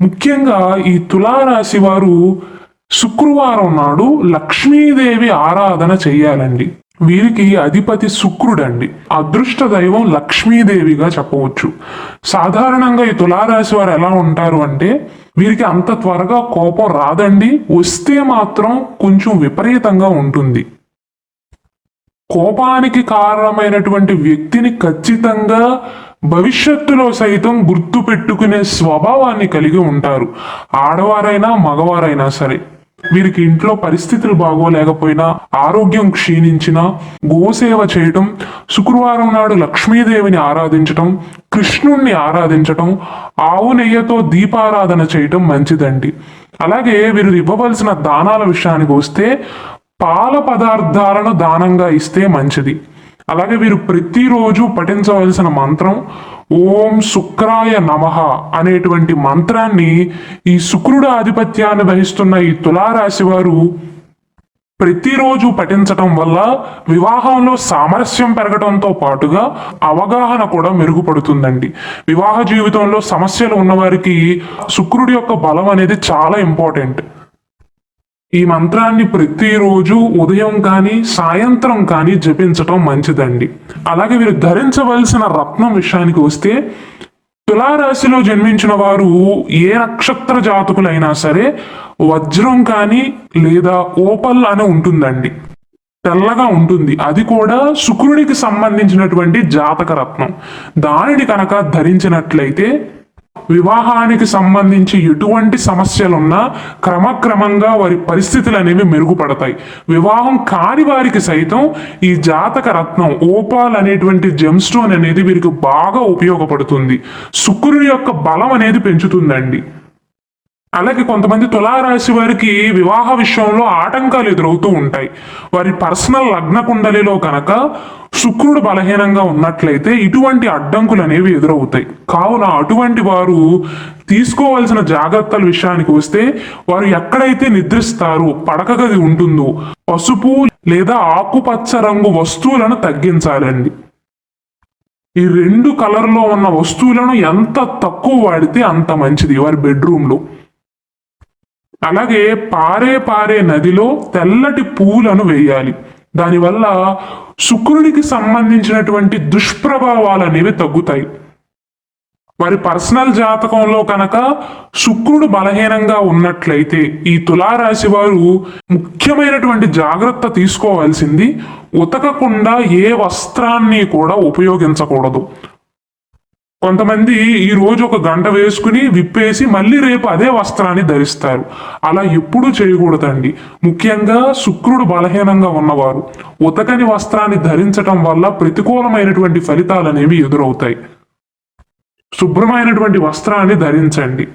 ముఖ్యంగా ఈ తులారాశి వారు శుక్రవారం నాడు లక్ష్మీదేవి ఆరాధన చెయ్యాలండి వీరికి అధిపతి శుక్రుడండి. అదృష్ట దైవం లక్ష్మీదేవిగా చెప్పవచ్చు. సాధారణంగా ఈ తులారాశి వారు ఎలా ఉంటారు అంటే వీరికి అంత త్వరగా కోపం రాదండి. వస్తే మాత్రం కొంచెం విపరీతంగా ఉంటుంది. కోపానికి కారణమైనటువంటి వ్యక్తిని ఖచ్చితంగా భవిష్యత్తులో సైతం గుర్తు పెట్టుకునే స్వభావాన్ని కలిగి ఉంటారు. ఆడవారైనా మగవారైనా సరే. వీరికి ఇంట్లో పరిస్థితులు బాగోలేకపోయినా ఆరోగ్యం క్షీణించినా గోసేవ చేయటం శుక్రవారం నాడు లక్ష్మీదేవిని ఆరాధించటం కృష్ణుణ్ణి ఆరాధించటం ఆవు నెయ్యతో దీపారాధన చేయటం మంచిదండి. అలాగే వీరు ఇవ్వవలసిన దానాల విషయానికి వస్తే పాల పదార్థాలను దానంగా ఇస్తే మంచిది. అలాగే వీరు ప్రతిరోజు పఠించవలసిన మంత్రం ఓం శుక్రాయ నమః అనేటువంటి మంత్రాన్ని ఈ శుక్రుడు ఆధిపత్యాన్ని వహిస్తున్న ఈ తులారాశి వారు ప్రతిరోజు పఠించటం వల్ల వివాహంలో సామరస్యం పెరగడంతో పాటుగా అవగాహన కూడా మెరుగుపడుతుందండి. వివాహ జీవితంలో సమస్యలు ఉన్నవారికి శుక్రుడి యొక్క బలం అనేది చాలా ఇంపార్టెంట్. ఈ మంత్రాన్ని ప్రతిరోజు ఉదయం కానీ సాయంత్రం కానీ జపించటం మంచిదండి. అలాగే వీరు ధరించవలసిన రత్నం విషయానికి వస్తే తులారాశిలో జన్మించిన వారు ఏ నక్షత్ర జాతకులైనా సరే వజ్రం కానీ లేదా ఓపల్ అని ఉంటుందండి. తెల్లగా ఉంటుంది. అది కూడా శుక్రుడికి సంబంధించినటువంటి జాతక రత్నం. దానిని కనుక ధరించినట్లయితే వివాహానికి సంబంధించి ఎటువంటి సమస్యలున్నా క్రమక్రమంగా వారి పరిస్థితులు అనేవి మెరుగుపడతాయి. వివాహం కాని వారికి సైతం ఈ జాతక రత్నం ఓపాల్ అనేటువంటి జెమ్ స్టోన్ అనేది వీరికి బాగా ఉపయోగపడుతుంది. శుక్రుడి యొక్క బలం అనేది పెంచుతుందండి. అలాగే కొంతమంది తులారాశి వారికి వివాహ విషయంలో ఆటంకాలు ఎదురవుతూ ఉంటాయి. వారి పర్సనల్ లగ్న కుండలిలో కనుక శుక్రుడు బలహీనంగా ఉన్నట్లయితే ఇటువంటి అడ్డంకులు అనేవి ఎదురవుతాయి. కావున అటువంటి వారు తీసుకోవాల్సిన జాగ్రత్తల విషయానికి వస్తే వారు ఎక్కడైతే నిద్రిస్తారు పడక గది ఉంటుందో పసుపు లేదా ఆకుపచ్చ రంగు వస్తువులను తగ్గించాలండి. ఈ రెండు కలర్లో ఉన్న వస్తువులను ఎంత తక్కువ వాడితే అంత మంచిది వారి బెడ్రూమ్లో. అలాగే పారే పారే నదిలో తెల్లటి పూలను వేయాలి. దానివల్ల శుక్రునికి సంబంధించినటువంటి దుష్ప్రభావాలు అనేవి తగ్గుతాయి. వారి పర్సనల్ జాతకంలో కనుక శుక్రుడు బలహీనంగా ఉన్నట్లయితే ఈ తులారాశి వారు ముఖ్యమైనటువంటి జాగ్రత్త తీసుకోవాల్సింది ఉతకకుండా ఏ వస్త్రాన్ని కూడా ఉపయోగించకూడదు. కొంతమంది ఈ రోజు ఒక గంట వేసుకుని విప్పేసి మళ్ళీ రేపు అదే వస్త్రాన్ని ధరిస్తారు. అలా ఎప్పుడూ చేయకూడదండి. ముఖ్యంగా శుక్రుడు బలహీనంగా ఉన్నవారు. ఉతకని వస్త్రాన్ని ధరించటం వల్ల ప్రతికూలమైనటువంటి ఫలితాలు అనేవి ఎదురవుతాయి. శుభ్రమైనటువంటి వస్త్రాన్ని ధరించండి.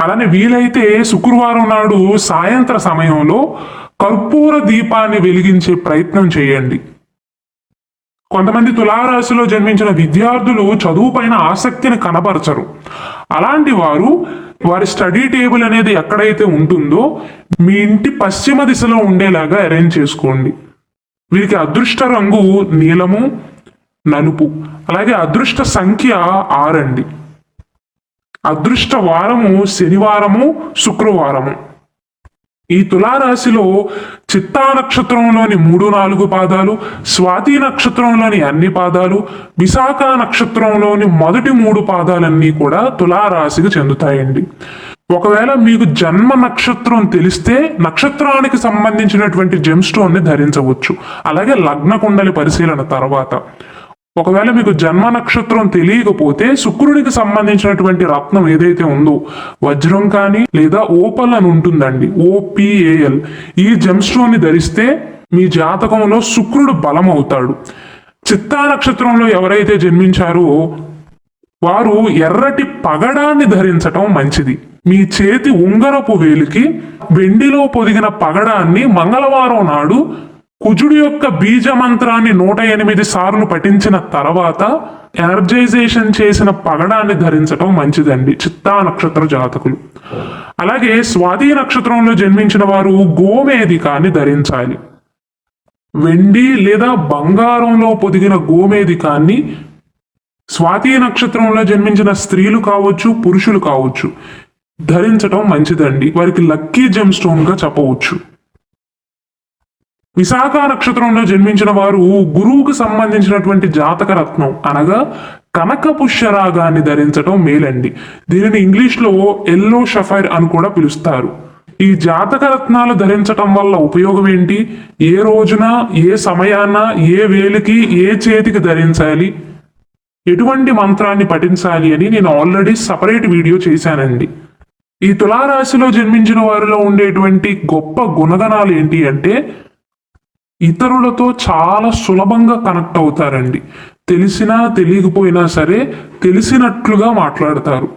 అలానే వీలైతే శుక్రవారం నాడు సాయంత్ర సమయంలో కర్పూర దీపాన్ని వెలిగించే ప్రయత్నం చేయండి. కొంతమంది తులారాశిలో జన్మించిన విద్యార్థులు చదువు పైన ఆసక్తిని కనబరచరు. అలాంటి వారు వారి స్టడీ టేబుల్ అనేది ఎక్కడైతే ఉంటుందో మీ ఇంటి పశ్చిమ దిశలో ఉండేలాగా అరేంజ్ చేసుకోండి. వీరికి అదృష్ట రంగు నీలము నలుపు అలాగే అదృష్ట సంఖ్య ఆరండి. అదృష్ట వారము శనివారము శుక్రవారము. ఈ తులారాశిలో చిత్తా నక్షత్రంలోని మూడు నాలుగు పాదాలు స్వాతి నక్షత్రంలోని అన్ని పాదాలు విశాఖ నక్షత్రంలోని మొదటి మూడు పాదాలన్నీ కూడా తులారాశికి చెందుతాయండి. ఒకవేళ మీకు జన్మ నక్షత్రం తెలిస్తే నక్షత్రానికి సంబంధించినటువంటి జెమ్ స్టోన్ని ధరించవచ్చు. అలాగే లగ్న కుండలి పరిశీలన తర్వాత. ఒకవేళ మీకు జన్మ నక్షత్రం తెలియకపోతే శుక్రునికి సంబంధించినటువంటి రత్నం ఏదైతే ఉందో వజ్రం కానీ లేదా ఓపల్ అని ఉంటుందండి ఓపిఏఎల్ ఈ జెమ్స్టోన్ని ధరిస్తే మీ జాతకంలో శుక్రుడు బలం అవుతాడు చిత్తా నక్షత్రంలో ఎవరైతే జన్మించారో వారు ఎర్రటి పగడాన్ని ధరించటం మంచిది. మీ చేతి ఉంగరపు వేలికి వెండిలో పొదిగిన పగడాన్ని మంగళవారం నాడు కుజుడి యొక్క బీజ మంత్రాన్ని నూట ఎనిమిది సార్లు పఠించిన తర్వాత ఎనర్జైజేషన్ చేసిన పగడాన్ని ధరించటం మంచిదండి. చిత్తా నక్షత్ర జాతకులు. అలాగే స్వాతి నక్షత్రంలో జన్మించిన వారు గోమేధికాన్ని ధరించాలి. వెండి లేదా బంగారంలో పొదిగిన గోమేధికాన్ని స్వాతి నక్షత్రంలో జన్మించిన స్త్రీలు కావచ్చు పురుషులు కావచ్చు ధరించటం మంచిదండి. వారికి లక్కీ జెమ్ స్టోన్గా చెప్పవచ్చు. విశాఖ నక్షత్రంలో జన్మించిన వారు గురువుకు సంబంధించినటువంటి జాతక రత్నం అనగా కనక పుష్యరాగాన్ని ధరించటం మేలండి. దీనిని ఇంగ్లీష్లో ఎల్లో షఫైర్ అని కూడా పిలుస్తారు. ఈ జాతక రత్నాలు ధరించటం వల్ల ఉపయోగం ఏంటి? ఏ రోజున ఏ సమయాన ఏ వేలికి ఏ చేతికి ధరించాలి? ఎటువంటి మంత్రాన్ని పఠించాలి అని నేను ఆల్రెడీ సపరేట్ వీడియో చేశానండి. ఈ తులారాశిలో జన్మించిన వారిలో ఉండేటువంటి గొప్ప గుణగణాలు ఏంటి అంటే ఇతరులతో చాలా సులభంగా కనెక్ట్ అవుతారండి. తెలిసినా తెలియకపోయినా సరే తెలిసినట్లుగా మాట్లాడతారు.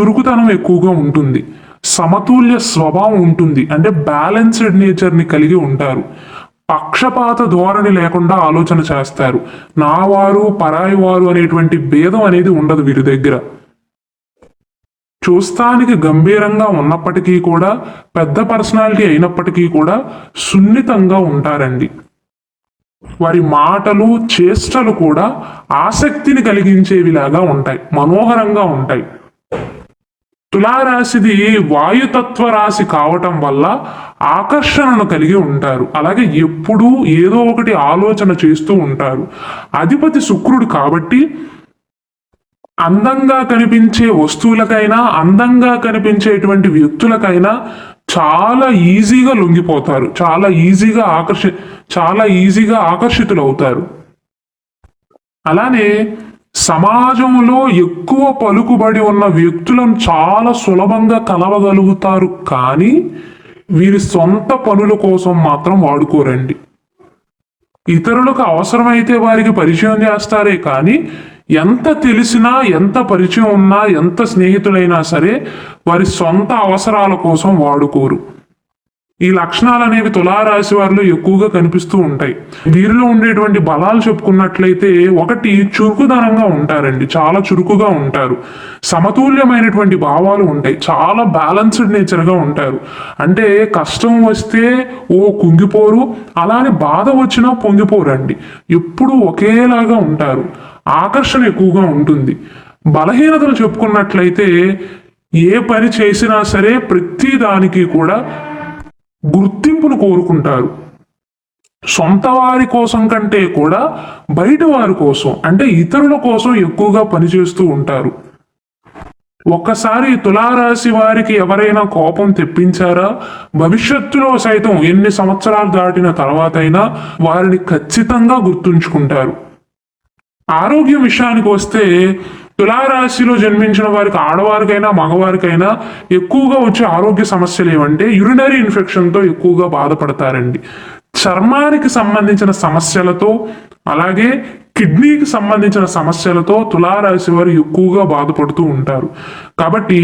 చురుకుతనం ఎక్కువగా ఉంటుంది. సమతుల్య స్వభావం ఉంటుంది. అంటే బ్యాలెన్స్డ్ నేచర్ని కలిగి ఉంటారు. పక్షపాత ధోరణి లేకుండా ఆలోచన చేస్తారు. నా వారు పరాయి వారు అనేటువంటి భేదం అనేది ఉండదు వీరి దగ్గర. చూస్తానికి గంభీరంగా ఉన్నప్పటికీ కూడా పెద్ద పర్సనాలిటీ అయినప్పటికీ కూడా సున్నితంగా ఉంటారండి. వారి మాటలు చేష్టలు కూడా ఆసక్తిని కలిగించేవిలాగా ఉంటాయి మనోహరంగా ఉంటాయి. తులారాశిది వాయుతత్వ రాశి కావటం వల్ల ఆకర్షణను కలిగి ఉంటారు. అలాగే ఎప్పుడూ ఏదో ఒకటి ఆలోచన చేస్తూ ఉంటారు. అధిపతి శుక్రుడు కాబట్టి అందంగా కనిపించే వస్తువులకైనా అందంగా కనిపించేటువంటి వ్యక్తులకైనా చాలా ఈజీగా లొంగిపోతారు. చాలా ఈజీగా ఆకర్షి చాలా ఈజీగా ఆకర్షితులు అవుతారు అలానే సమాజంలో ఎక్కువ పలుకుబడి ఉన్న వ్యక్తులను చాలా సులభంగా కలవగలుగుతారు. కానీ వీరి సొంత పనుల కోసం మాత్రం వాడుకోరండి. ఇతరులకు అవసరమైతే వారికి పరిచయం చేస్తారే కానీ ఎంత తెలిసినా ఎంత పరిచయం ఉన్నా ఎంత స్నేహితులైనా సరే వారి సొంత అవసరాల కోసం వాడుకోరు. ఈ లక్షణాలు అనేవి తులారాశి వారిలో ఎక్కువగా కనిపిస్తూ ఉంటాయి. వీరిలో ఉండేటువంటి బలాలు చెప్పుకున్నట్లయితే ఒకటి చురుకుదనంగా ఉంటారండి. చాలా చురుకుగా ఉంటారు. సమతుల్యమైనటువంటి భావాలు ఉంటాయి. చాలా బ్యాలన్స్డ్ నేచర్గా ఉంటారు. అంటే కష్టం వస్తే ఓ కుంగిపోరు అలానే బాధ వచ్చినా పొంగిపోరండి. ఎప్పుడూ ఒకేలాగా ఉంటారు. ఆకర్షణ ఎక్కువగా ఉంటుంది. బలహీనతలు చెప్పుకున్నట్లయితే ఏ పని చేసినా సరే ప్రతి దానికి కూడా గుర్తింపును కోరుకుంటారు. సొంత వారి కోసం కంటే కూడా బయట వారి కోసం అంటే ఇతరుల కోసం ఎక్కువగా పనిచేస్తూ ఉంటారు. ఒక్కసారి తులారాశి వారికి ఎవరైనా కోపం తెప్పించారా? భవిష్యత్తులో సైతం ఎన్ని సంవత్సరాలు దాటిన తర్వాతైనా వారిని ఖచ్చితంగా గుర్తుంచుకుంటారు. ఆరోగ్యం విషయానికి వస్తే తులారాశిలో జన్మించిన వారికి ఆడవారికైనా మగవారికైనా ఎక్కువగా వచ్చే ఆరోగ్య సమస్యలు ఏమంటే యురినరీ ఇన్ఫెక్షన్తో ఎక్కువగా బాధపడతారండి. చర్మానికి సంబంధించిన సమస్యలతో అలాగే కిడ్నీకి సంబంధించిన సమస్యలతో తులారాశి వారు ఎక్కువగా బాధపడుతూ ఉంటారు. కాబట్టి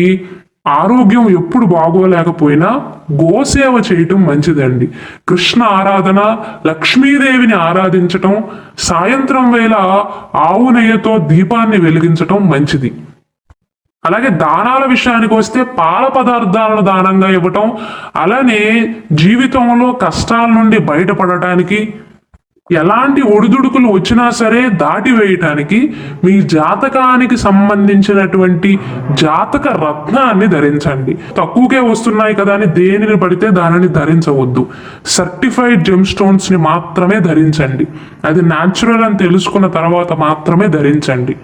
ఆరోగ్యం ఎప్పుడు బాగోలేకపోయినా గోసేవ చేయటం మంచిదండి. కృష్ణ ఆరాధన లక్ష్మీదేవిని ఆరాధించటం సాయంత్రం వేళ ఆవు నెయ్యతో దీపాన్ని వెలిగించటం మంచిది. అలాగే దానాల విషయానికి వస్తే పాల పదార్థాలను దానంగా ఇవ్వటం అలానే జీవితంలో కష్టాల నుండి బయటపడటానికి ఎలాంటి ఒడిదుడుకులు వచ్చినా సరే దాటి వేయటానికి మీ జాతకానికి సంబంధించినటువంటి జాతక రత్నాన్ని ధరించండి. తక్కువకే వస్తున్నాయి కదా అని దేనిని పడితే దానిని ధరించవద్దు. సర్టిఫైడ్ జెమ్ స్టోన్స్ని మాత్రమే ధరించండి. అది న్యాచురల్ అని తెలుసుకున్న తర్వాత మాత్రమే ధరించండి.